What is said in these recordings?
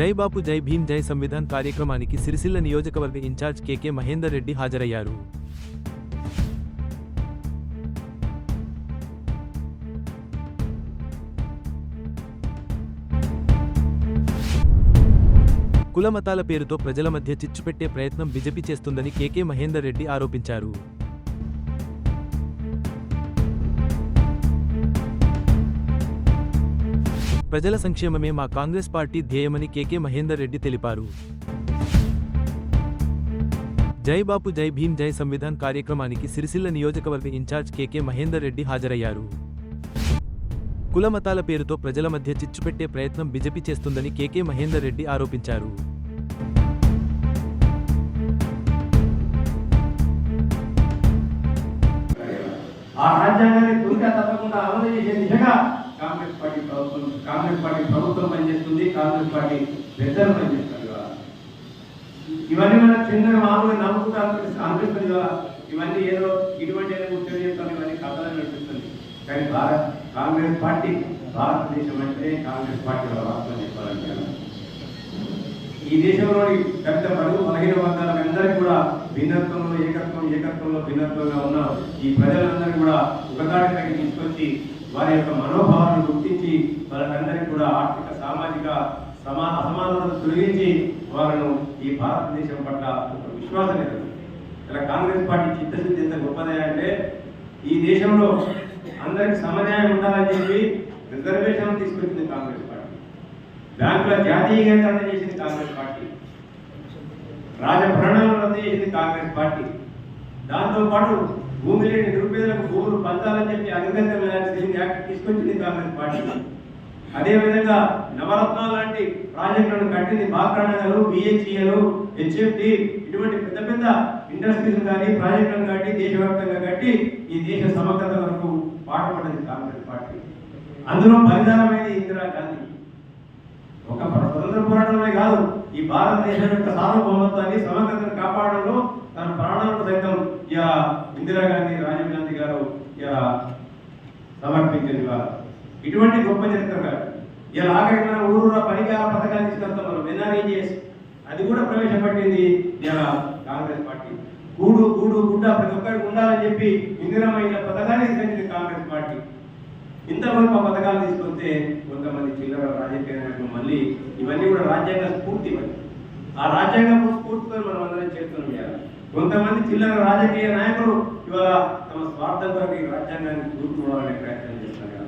జై బాపు జై భీమ్ జై సంవిధాన్ కార్యక్రమానికి సిరిసిల్ల నియోజకవర్గ ఇన్ఛార్జ్ కెకే మహేందర్ రెడ్డి హాజరయ్యారు. కుల మతాల పేరుతో ప్రజల మధ్య చిచ్చుపెట్టే ప్రయత్నం బీజేపీ చేస్తుందని కేకే మహేందర్ రెడ్డి ఆరోపించారు. ప్రజల సంక్షేమమే మా కాంగ్రెస్ పార్టీ ధ్యేయమని కేకే మహేందర్ రెడ్డి తెలిపారు. జై బాపు జై భీమ్ జై సంవిధాన్ కార్యక్రమానికి సిరిసిల్ల నియోజకవర్గ ఇన్ఛార్జ్ కేకే మహేందర్ రెడ్డి హాజరయ్యారు. కుల మతాల పేరుతో ప్రజల మధ్య చిచ్చు పెట్టే ప్రయత్నం బీజేపీ చేస్తుందని కేకే మహేందర్ రెడ్డి ఆరోపించారు. ఆ రాజ్యాంగాన్ని తప్పకుండా అమలు చేసే దిశగా కాంగ్రెస్ పార్టీ ప్రభుత్వం కాంగ్రెస్ పార్టీ ప్రభుత్వం పనిచేస్తుంది కాంగ్రెస్ పార్టీ పెద్దలు పనిచేస్తారు కదా ఇవన్నీ మన చిన్న మామూలుగా నమ్ముకుంటూ అనిపిస్తుంది కదా ఇవన్నీ ఏదో ఇటువంటి ఏదో కూర్చొని చెప్తాను ఇవన్నీ కథలు అనిపిస్తుంది కానీ భారత్ కాంగ్రెస్ పార్టీ భారతదేశం అంటే కాంగ్రెస్ పార్టీ వాళ్ళ చెప్పాలంటే ఈ దేశంలోని పెద్ద పరుగు బలహీన వర్గాలందరికీ కూడా భిన్నత్వంలో ఏకత్వం ఏకత్వంలో భిన్నత్వంగా ఉన్న ఈ ప్రజలందరూ కూడా ఒకదాటిపైకి తీసుకొచ్చి వారి యొక్క మనోభావాలను గుర్తించి వాళ్ళకందరికీ కూడా ఆర్థిక సామాజిక సమా అసమానతను తొలగించి వారిను ఈ భారతదేశం పట్ల ఒక విశ్వాసం ఎదురు ఇలా కాంగ్రెస్ పార్టీ చిత్తశుద్ధి ఎంత గొప్పదే అంటే ఈ దేశంలో అందరికి సమన్యాయం ఉండాలని చెప్పి రిజర్వేషన్ తీసుకొచ్చింది కాంగ్రెస్ పార్టీ. బ్యాంకుల జాతీయీకరణ చేసింది కాంగ్రెస్ పార్టీ. రాజభరణాలను రద్దు చేసింది కాంగ్రెస్ పార్టీ. దాంతో పాటు భూమి లేని నిరుపేదలకు భూములు పంచాలని చెప్పి అగ్రికల్చర్ కాంగ్రెస్ పార్టీ అదే విధంగా నవరత్నాలు లాంటి ప్రాజెక్టులను కట్టింది బాక్రానగలు బిహెచ్ఈలు హెచ్ఎఫ్డి ఇటువంటి పెద్ద పెద్ద ఇండస్ట్రీస్ కానీ ప్రాజెక్టులను కట్టి దేశవ్యాప్తంగా కట్టి ఈ దేశ సమగ్రత వరకు పాటుపడింది కాంగ్రెస్ పార్టీ. అందులో ఇందిరా ఇందిరాగాంధీ ఒక స్వతంత్ర పోరాటమే కాదు ఈ భారతదేశం యొక్క సార్వభౌమత్వాన్ని సమగ్రతను కాపాడడంలో తన ప్రాణాలను సైతం ఇక ఇందిరాగాంధీ రాజీవ్ గాంధీ గారు ఇక సమర్పించింది వారు ఇటువంటి గొప్ప చరిత్ర గారు ఇలా ఆఖరికి పరిహార పథకాలు తీసుకొస్తాం మనం ఎన్ఆర్ఏజీఎస్ అది కూడా ప్రవేశపెట్టింది ఇలా కాంగ్రెస్ పార్టీ. గూడు గూడు గుడ్డ ప్రతి ఒక్కరికి ఉండాలని చెప్పి ఇందిరామైన పథకాన్ని తీసుకొచ్చింది కాంగ్రెస్ పార్టీ. ఇంత గొప్ప పథకాలు తీసుకొస్తే కొంతమంది చిల్లర రాజకీయ నాయకులు మళ్ళీ ఇవన్నీ కూడా రాజ్యాంగ స్ఫూర్తి ఆ రాజ్యాంగం స్ఫూర్తితో మనం అందరం చేస్తున్నాం ఇవాళ కొంతమంది చిల్లర రాజకీయ నాయకులు ఇవాళ తమ స్వార్థం కొరకు ఈ రాజ్యాంగాన్ని దూరుకోవాలనే ప్రయత్నం చేస్తున్నారు.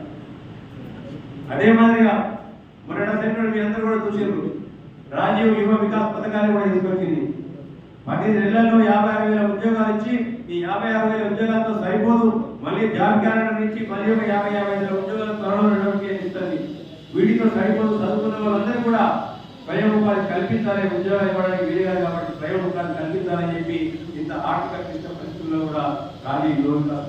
అదే మాదిరిగా మొన్న సెంటర్ మీ అందరూ కూడా చూసారు రాజీవ్ యువ వికాస్ పథకాన్ని కూడా తీసుకొచ్చింది. పది నెలల్లో యాభై ఆరు వేల ఉద్యోగాలు ఇచ్చి ఈ యాభై ఆరు వేల ఉద్యోగాలతో సరిపోదు. మళ్ళీ జాబ్ క్యాలెండర్ నుంచి మళ్ళీ ఒక యాభై యాభై వేల ఉద్యోగాలు త్వరలో నోటిఫికేషన్ ఇస్తుంది వీటితో సరిపోదు. చదువుకున్న వాళ్ళందరూ కూడా స్వయం ఉపాధి కల్పించాలి ఉద్యోగాలు ఇవ్వడానికి వీలుగా కాబట్టి స్వయం ఉపాధి కల్పించాలని చెప్పి ఇంత ఆర్థిక క్లిష్ట పరిస్థితుల్లో కూడా రాజీవ్ యువ వికాస్